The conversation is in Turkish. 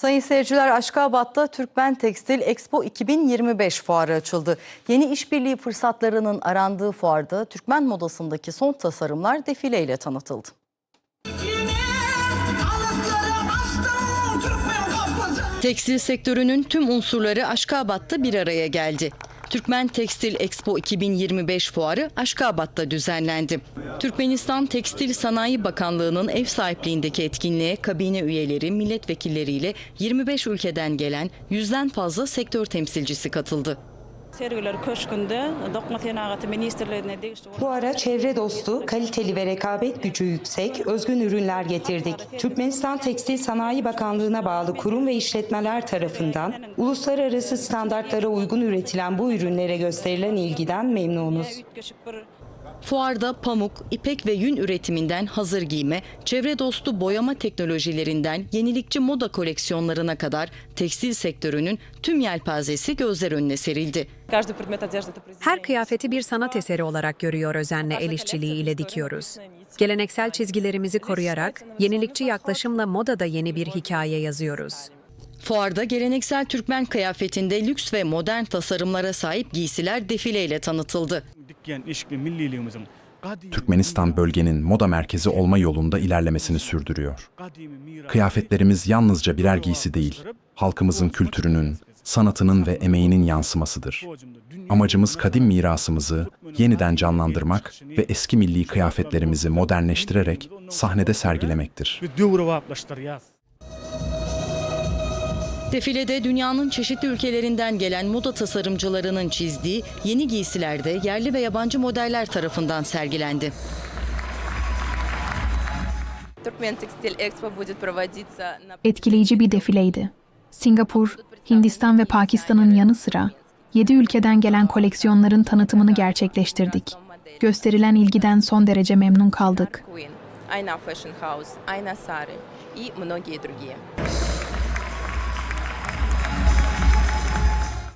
Sayın seyirciler Aşkabat'ta Türkmen Tekstil Expo 2025 fuarı açıldı. Yeni işbirliği fırsatlarının arandığı fuarda Türkmen modasındaki son tasarımlar defileyle tanıtıldı. Tekstil sektörünün tüm unsurları Aşkabat'ta bir araya geldi. Türkmen Tekstil Expo 2025 fuarı Aşkabat'ta düzenlendi. Türkmenistan Tekstil Sanayi Bakanlığı'nın ev sahipliğindeki etkinliğe kabine üyeleri, milletvekilleriyle 25 ülkeden gelen yüzden fazla sektör temsilcisi katıldı. Sergiler Köşkü'nde Dokma Tenagatı Ministerliğine değişti. Fuara çevre dostu, kaliteli ve rekabet gücü yüksek, özgün ürünler getirdik. Türkmenistan Tekstil Sanayi Bakanlığı'na bağlı kurum ve işletmeler tarafından uluslararası standartlara uygun üretilen bu ürünlere gösterilen ilgiden memnunuz. Fuarda pamuk, ipek ve yün üretiminden hazır giyme, çevre dostu boyama teknolojilerinden yenilikçi moda koleksiyonlarına kadar tekstil sektörünün tüm yelpazesi gözler önüne serildi. Her kıyafeti bir sanat eseri olarak görüyor özenle el işçiliği ile dikiyoruz. Geleneksel çizgilerimizi koruyarak yenilikçi yaklaşımla modada yeni bir hikaye yazıyoruz. Fuarda geleneksel Türkmen kıyafetinde lüks ve modern tasarımlara sahip giysiler defileyle tanıtıldı. Türkmenistan bölgenin moda merkezi olma yolunda ilerlemesini sürdürüyor. Kıyafetlerimiz yalnızca birer giysi değil, halkımızın kültürünün, sanatının ve emeğinin yansımasıdır. Amacımız kadim mirasımızı yeniden canlandırmak ve eski milli kıyafetlerimizi modernleştirerek sahnede sergilemektir. Defilede dünyanın çeşitli ülkelerinden gelen moda tasarımcılarının çizdiği yeni giysiler de yerli ve yabancı modeller tarafından sergilendi. Туркмен Текстиль Экспо будет проводиться на etkileyici bir defileydi. Singapur, Hindistan ve Pakistan'ın yanı sıra 7 ülkeden gelen koleksiyonların tanıtımını gerçekleştirdik. Gösterilen ilgiden son derece memnun kaldık. Queen, Айна Fashion House, Айна Сары и многие другие.